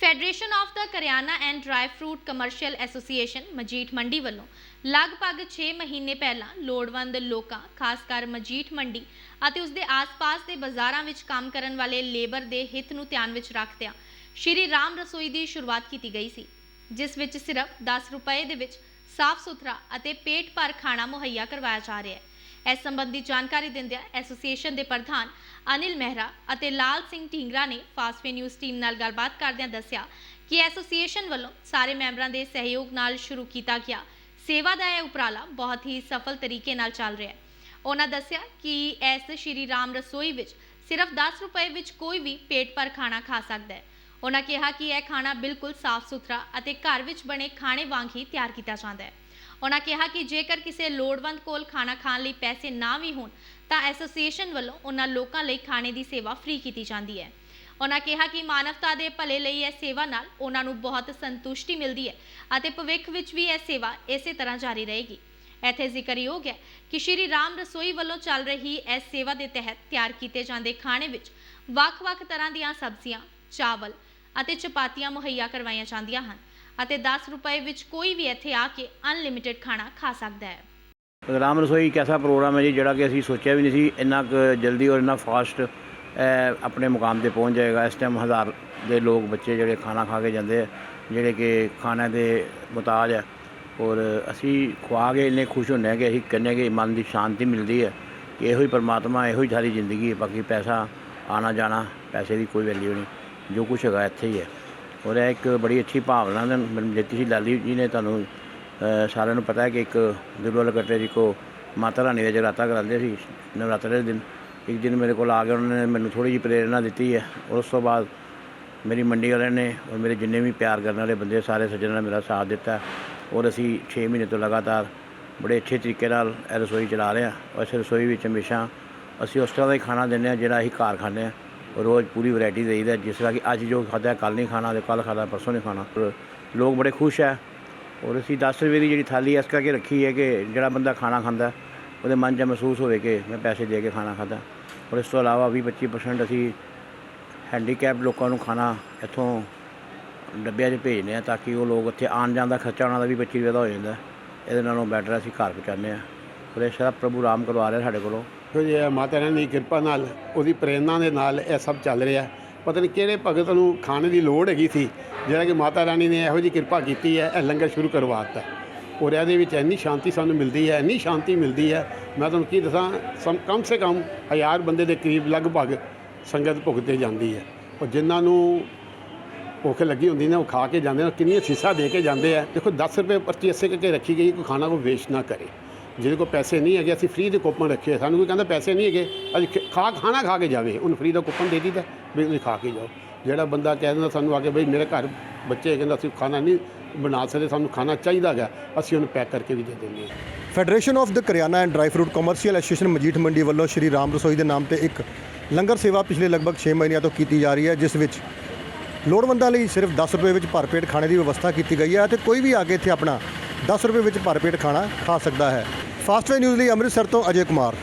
Federation of ਦਾ ਕਰਿਆਨਾ and dry fruit commercial association Majith Mandi ਵੱਲੋਂ ਲਗਭਗ 6 ਮਹੀਨੇ ਪਹਿਲਾਂ ਲੋੜਵੰਦ ਲੋਕਾਂ, ਖਾਸ ਕਰ ਮਜੀਠ ਮੰਡੀ ਅਤੇ ਉਸ ਦੇ ਆਸ-ਪਾਸ ਦੇ ਬਾਜ਼ਾਰਾਂ ਵਿੱਚ ਕੰਮ ਕਰਨ ਵਾਲੇ ਲੇਬਰ ਦੇ ਹਿੱਤ ਨੂੰ ਧਿਆਨ ਵਿੱਚ ਰੱਖਦਿਆਂ ਸ਼੍ਰੀ ਰਾਮ ਰਸੋਈ ਦੀ ਸ਼ੁਰੂਆਤ ਕੀਤੀ ਗਈ ਸੀ, ਜਿਸ ਵਿੱਚ ਸਿਰਫ 10 ਰੁਪਏ ਦੇ ਵਿੱਚ ਸਾਫ਼ ਸੁਥਰਾ ਅਤੇ ਪੇਟ ਭਰ ਖਾਣਾ ਮੁਹੱਈਆ ਕਰਵਾਇਆ ਜਾ ਰਿਹਾ ਹੈ। ਇਸ ਸੰਬੰਧੀ ਜਾਣਕਾਰੀ ਦਿੰਦਿਆਂ ਐਸੋਸੀਏਸ਼ਨ ਦੇ ਪ੍ਰਧਾਨ ਅਨਿਲ ਮਹਿਰਾ ਅਤੇ ਲਾਲ ਸਿੰਘ ਢੀਂਗਰਾ ਨੇ ਫਾਸਟਵੇ ਨਿਊਜ਼ ਟੀਮ ਨਾਲ ਗੱਲਬਾਤ ਕਰਦਿਆਂ ਦੱਸਿਆ ਕਿ ਐਸੋਸੀਏਸ਼ਨ ਵੱਲੋਂ ਸਾਰੇ ਮੈਂਬਰਾਂ ਦੇ ਸਹਿਯੋਗ ਨਾਲ ਸ਼ੁਰੂ ਕੀਤਾ ਗਿਆ। ਸੇਵਾ ਦਾ ਇਹ ਉਪਰਾਲਾ ਬਹੁਤ ਹੀ ਸਫਲ ਤਰੀਕੇ ਨਾਲ ਚੱਲ ਰਿਹਾ ਹੈ। ਉਹਨਾਂ ਦੱਸਿਆ ਕਿ ਇਸ ਸ਼੍ਰੀ ਰਾਮ ਰਸੋਈ ਵਿੱਚ ਸਿਰਫ 10 ਰੁਪਏ ਵਿੱਚ ਕੋਈ ਵੀ ਪੇਟ ਭਰ ਖਾਣਾ ਖਾ ਸਕਦਾ ਹੈ। ਉਹਨਾਂ ਕਿਹਾ ਕਿ ਇਹ ਖਾਣਾ ਬਿਲਕੁਲ ਸਾਫ਼ ਸੁਥਰਾ ਅਤੇ ਘਰ ਵਿੱਚ ਬਣੇ ਖਾਣੇ ਵਾਂਗ ਹੀ ਤਿਆਰ ਕੀਤਾ ਜਾਂਦਾ ਹੈ। ਉਹਨਾਂ ਕਿਹਾ ਕਿ ਜੇਕਰ ਕਿਸੇ ਲੋੜਵੰਦ ਕੋਲ ਖਾਣਾ ਖਾਣ ਲਈ ਪੈਸੇ ਨਾ ਵੀ ਹੋਣ, ਤਾਂ ਐਸੋਸੀਏਸ਼ਨ ਵੱਲੋਂ ਉਹਨਾਂ ਲੋਕਾਂ ਲਈ ਖਾਣੇ ਦੀ ਸੇਵਾ ਫ੍ਰੀ ਕੀਤੀ ਜਾਂਦੀ ਹੈ। ਉਹਨਾਂ ਕਿਹਾ ਕਿ ਮਾਨਵਤਾ ਦੇ ਭਲੇ ਲਈ ਇਹ ਸੇਵਾ ਨਾਲ ਉਹਨਾਂ ਨੂੰ ਬਹੁਤ ਸੰਤੁਸ਼ਟੀ ਮਿਲਦੀ ਹੈ ਅਤੇ ਭਵਿੱਖ ਵਿੱਚ ਵੀ ਇਹ ਸੇਵਾ ਇਸੇ ਤਰ੍ਹਾਂ ਜਾਰੀ ਰਹੇਗੀ। ਇੱਥੇ ਜ਼ਿਕਰਯੋਗ ਹੈ ਕਿ ਸ਼੍ਰੀ ਰਾਮ ਰਸੋਈ ਵੱਲੋਂ ਚੱਲ ਰਹੀ ਇਸ ਸੇਵਾ ਦੇ ਤਹਿਤ ਤਿਆਰ ਕੀਤੇ ਜਾਂਦੇ ਖਾਣੇ ਵਿੱਚ ਵੱਖ-ਵੱਖ ਤਰ੍ਹਾਂ ਦੀਆਂ ਸਬਜ਼ੀਆਂ, ਚਾਵਲ ਅਤੇ ਚਪਾਤੀਆਂ ਮੁਹੱਈਆ ਕਰਵਾਈਆਂ ਜਾਂਦੀਆਂ ਹਨ। ਅਤੇ 10 ਰੁਪਏ ਵਿੱਚ ਕੋਈ ਵੀ ਇੱਥੇ ਆ ਕੇ ਅਨਲਿਮਿਟਿਡ ਖਾਣਾ ਖਾ ਸਕਦਾ ਹੈ। ਰਾਮ ਰਸੋਈ ਇੱਕ ਐਸਾ ਪ੍ਰੋਗਰਾਮ ਹੈ ਜੀ, ਜਿਹੜਾ ਕਿ ਅਸੀਂ ਸੋਚਿਆ ਵੀ ਨਹੀਂ ਸੀ ਇੰਨਾ ਕੁ ਜਲਦੀ ਔਰ ਇੰਨਾ ਫਾਸਟ ਆਪਣੇ ਮੁਕਾਮ ਤੇ ਪਹੁੰਚ ਜਾਏਗਾ। ਇਸ ਟਾਈਮ ਹਜ਼ਾਰ ਦੇ ਲੋਕ ਬੱਚੇ ਜਿਹੜੇ ਖਾਣਾ ਖਾ ਕੇ ਜਾਂਦੇ ਆ, ਜਿਹੜੇ ਕਿ ਖਾਣੇ ਦੇ ਮੁਤਾਜ ਹੈ। ਔਰ ਅਸੀਂ ਖਵਾ ਕੇ ਇੰਨੇ ਖੁਸ਼ ਹੁੰਦੇ ਹਾਂ ਕਿ ਅਸੀਂ ਕਹਿੰਦੇ ਕਿ ਮਨ ਦੀ ਸ਼ਾਂਤੀ ਮਿਲਦੀ ਹੈ ਕਿ ਇਹੋ ਹੀ ਪਰਮਾਤਮਾ, ਇਹੋ ਹੀ ਸਾਰੀ ਜ਼ਿੰਦਗੀ ਹੈ। ਬਾਕੀ ਪੈਸਾ ਆਣਾ ਜਾਣਾ ਪੈਸੇ ਦੀ ਕੋਈ ਵੈਲਿਊ ਨਹੀਂ। ਜੋ ਕੁਛ ਹੈਗਾ ਇੱਥੇ ਹੀ ਹੈ। ਔਰ ਇਹ ਇੱਕ ਬੜੀ ਅੱਛੀ ਭਾਵਨਾ ਨਾਲ ਮੈਨੂੰ ਦਿੱਤੀ ਸੀ ਲਾਲੀ ਜੀ ਨੇ ਤੁਹਾਨੂੰ ਸਾਰਿਆਂ ਨੂੰ ਪਤਾ ਹੈ ਕਿ ਇੱਕ ਦੁਰਬਲ ਕੱਟੇ ਜੀ ਕੋ ਮਾਤਾ ਰਾਣੀ ਦਾ ਜਗਰਾਤਾ ਕਰਾਉਂਦੇ ਸੀ, ਨਵਰਾਤਰੇ ਦੇ ਦਿਨ। ਇੱਕ ਦਿਨ ਮੇਰੇ ਕੋਲ ਆ ਕੇ ਉਹਨਾਂ ਨੇ ਮੈਨੂੰ ਥੋੜੀ ਜਿਹੀ ਪ੍ਰੇਰਣਾ ਦਿੱਤੀ ਹੈ। ਔਰ ਉਸ ਤੋਂ ਬਾਅਦ ਮੇਰੀ ਮੰਡੀ ਵਾਲਿਆਂ ਨੇ ਔਰ ਮੇਰੇ ਜਿੰਨੇ ਵੀ ਪਿਆਰ ਕਰਨ ਵਾਲੇ ਬੰਦੇ, ਸਾਰੇ ਸੱਜਣਾਂ ਨੇ ਮੇਰਾ ਸਾਥ ਦਿੱਤਾ। ਔਰ ਅਸੀਂ 6 ਮਹੀਨੇ ਤੋਂ ਲਗਾਤਾਰ ਬੜੇ ਅੱਛੇ ਤਰੀਕੇ ਨਾਲ ਇਹ ਰਸੋਈ ਚਲਾ ਰਹੇ ਹਾਂ। ਔਰ ਇਸ ਰਸੋਈ ਵਿੱਚ ਹਮੇਸ਼ਾ ਅਸੀਂ ਉਸ ਤਰ੍ਹਾਂ ਦਾ ਹੀ ਖਾਣਾ ਦਿੰਦੇ ਹਾਂ ਜਿਹੜਾ ਅਸੀਂ ਘਰ ਖਾਂਦੇ ਹਾਂ। ਰੋਜ਼ ਪੂਰੀ ਵੈਰਾਈਟੀ ਦੇਈਦਾ ਜਿਸ ਤਰ੍ਹਾਂ ਕਿ ਅੱਜ ਜੋ ਖਾਧਾ ਕੱਲ ਨਹੀਂ ਖਾਣਾ ਤੇ ਕੱਲ ਖਾਧਾ ਪਰਸੋਂ ਨਹੀਂ ਖਾਣਾ। ਲੋਕ ਬੜੇ ਖੁਸ਼ ਹੈ। ਔਰ ਅਸੀਂ 10 ਰੁਪਏ ਦੀ ਜਿਹੜੀ ਥਾਲੀ ਇਸ ਕਰਕੇ ਰੱਖੀ ਹੈ ਕਿ ਜਿਹੜਾ ਬੰਦਾ ਖਾਣਾ ਖਾਂਦਾ ਉਹਦੇ ਮਨ 'ਚ ਮਹਿਸੂਸ ਹੋਵੇ ਕਿ ਮੈਂ ਪੈਸੇ ਦੇ ਕੇ ਖਾਣਾ ਖਾਧਾ ਔਰ ਇਸ ਤੋਂ ਇਲਾਵਾ 20-25% ਅਸੀਂ ਹੈਂਡੀਕੈਪ ਲੋਕਾਂ ਨੂੰ ਖਾਣਾ ਇੱਥੋਂ ਡੱਬਿਆਂ 'ਚ ਭੇਜਦੇ ਆ ਤਾਂ ਕਿ ਉਹ ਲੋਕ ਉੱਥੇ ਆਉਣ ਜਾਣ ਦਾ ਖਰਚਾ ਉਹਨਾਂ ਦਾ ਵੀ 25 ਰੁਪਏ ਦਾ ਹੋ ਜਾਂਦਾ ਇਹਦੇ ਨਾਲੋਂ ਬੈਟਰ ਅਸੀਂ ਘਰ ਪਹੁੰਚਾਉਂਦੇ ਆ ਔਰ ਇਹ ਸਾਰਾ ਪ੍ਰਭੂ ਰਾਮ ਕਰਵਾ ਰਿਹਾ ਸਾਡੇ ਕੋਲੋਂ। ਸੋ ਜੀ ਇਹ ਮਾਤਾ ਰਾਣੀ ਦੀ ਕਿਰਪਾ ਨਾਲ, ਉਹਦੀ ਪ੍ਰੇਰਣਾ ਦੇ ਨਾਲ ਇਹ ਸਭ ਚੱਲ ਰਿਹਾ। ਪਤਾ ਨਹੀਂ ਕਿਹੜੇ ਭਗਤ ਨੂੰ ਖਾਣੇ ਦੀ ਲੋੜ ਹੈਗੀ ਸੀ, ਜਿਹੜਾ ਕਿ ਮਾਤਾ ਰਾਣੀ ਨੇ ਇਹੋ ਜੀ ਕਿਰਪਾ ਕੀਤੀ ਹੈ, ਇਹ ਲੰਗਰ ਸ਼ੁਰੂ ਕਰਵਾ ਦਿੱਤਾ ਔਰ ਇਹਦੇ ਵਿੱਚ ਇੰਨੀ ਸ਼ਾਂਤੀ ਸਾਨੂੰ ਮਿਲਦੀ ਹੈ, ਇੰਨੀ ਸ਼ਾਂਤੀ ਮਿਲਦੀ ਹੈ। ਮੈਂ ਤੁਹਾਨੂੰ ਕੀ ਦੱਸਾਂ, ਸਮ, ਕਮ ਸੇ ਕਮ ਹਜ਼ਾਰ ਬੰਦੇ ਦੇ ਕਰੀਬ ਲਗਭਗ ਸੰਗਤ ਭੁਗਤੇ ਜਾਂਦੀ ਹੈ। ਔਰ ਜਿਨ੍ਹਾਂ ਨੂੰ ਭੁੱਖ ਲੱਗੀ ਹੁੰਦੀ ਨੇ, ਉਹ ਖਾ ਕੇ ਜਾਂਦੇ ਨੇ ਕਿੰਨੀਆਂ ਸੀਸਾ ਦੇ ਕੇ ਜਾਂਦੇ ਆ। ਦੇਖੋ 10 ਰੁਪਏ ਪਰਚੀ ਇਸੇ ਕਰਕੇ ਰੱਖੀ ਗਈ, ਕੋਈ ਖਾਣਾ ਕੋ ਵੇਸਟ ਨਾ ਕਰੇ। ਜਿਹਦੇ ਕੋਲ ਪੈਸੇ ਨਹੀਂ ਹੈਗੇ, ਅਸੀਂ ਫ੍ਰੀ ਦੇ ਕੂਪਨ ਰੱਖੇ ਸਾਨੂੰ ਕੋਈ ਕਹਿੰਦਾ ਪੈਸੇ ਨਹੀਂ ਹੈਗੇ, ਅਸੀਂ ਖਾ, ਖਾਣਾ ਖਾ ਕੇ ਜਾਵੇ। ਉਹਨੂੰ ਫ੍ਰੀ ਦਾ ਕੂਪਨ ਦੇ ਦਿੱਤਾ ਵੀ ਤੁਸੀਂ ਖਾ ਕੇ ਜਾਓ। ਜਿਹੜਾ ਬੰਦਾ ਕਹਿ ਦਿੰਦਾ ਸਾਨੂੰ ਆ ਕੇ, ਬਈ ਮੇਰੇ ਘਰ ਬੱਚੇ ਕਹਿੰਦਾ ਅਸੀਂ ਖਾਣਾ ਨਹੀਂ ਬਣਾ ਸਕਦੇ, ਸਾਨੂੰ ਖਾਣਾ ਚਾਹੀਦਾ ਹੈਗਾ, ਅਸੀਂ ਉਹਨੂੰ ਪੈਕ ਕਰਕੇ ਵੀ ਦੇ ਦਿੰਦੇ ਹਾਂ। Federation of the Kiryana and dry fruit commercial association Majith Mandi ਵੱਲੋਂ ਸ਼੍ਰੀ ਰਾਮ ਰਸੋਈ ਦੇ ਨਾਮ ਤੇ ਇੱਕ ਲੰਗਰ ਸੇਵਾ ਪਿਛਲੇ ਲਗਭਗ 6 ਮਹੀਨਿਆਂ ਤੋਂ ਕੀਤੀ ਜਾ ਰਹੀ ਹੈ, ਜਿਸ ਵਿੱਚ ਲੋੜਵੰਦਾਂ ਲਈ ਸਿਰਫ 10 ਰੁਪਏ ਵਿੱਚ ਭਰਪੇਟ ਖਾਣੇ ਦੀ ਵਿਵਸਥਾ ਕੀਤੀ ਗਈ ਹੈ ਅਤੇ ਕੋਈ ਵੀ ਆ ਕੇ ਇੱਥੇ ਆਪਣਾ 10 ਰੁਪਏ ਵਿੱਚ ਭਰਪੇਟ ਖਾਣਾ ਖਾ ਸਕਦਾ ਹੈ। ਫਾਸਟਵੇ ਨਿਊਜ਼ ਲਈ ਅੰਮ੍ਰਿਤਸਰ ਤੋਂ ਅਜੇ ਕੁਮਾਰ।